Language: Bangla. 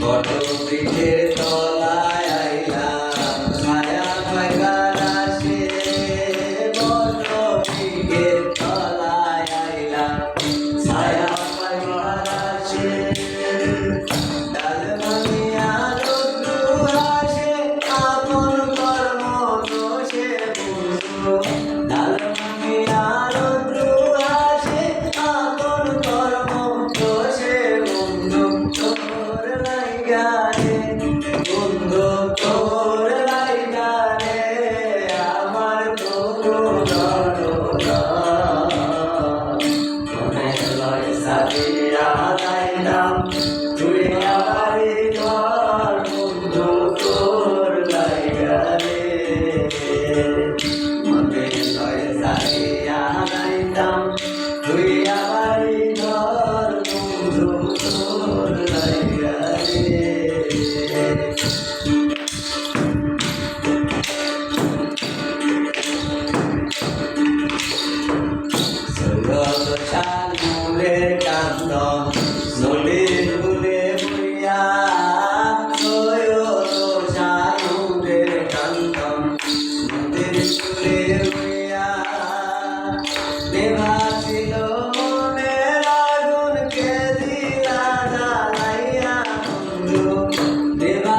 বর্তমান সাজিয়া যাইলাম তুই আমারে তোর বন্ধু তোর লাইগারে মনে লয় সাজিয়া যাইতাম তুই আমারে তোর বন্ধু তোর লাইগারে চন্দন নলে নলে মুইয়া ওয় তো জানুরে কান্তন নলে নলে মুইয়া দেবা কে দিলা জ্বালাইয়া বন্ধু দেবা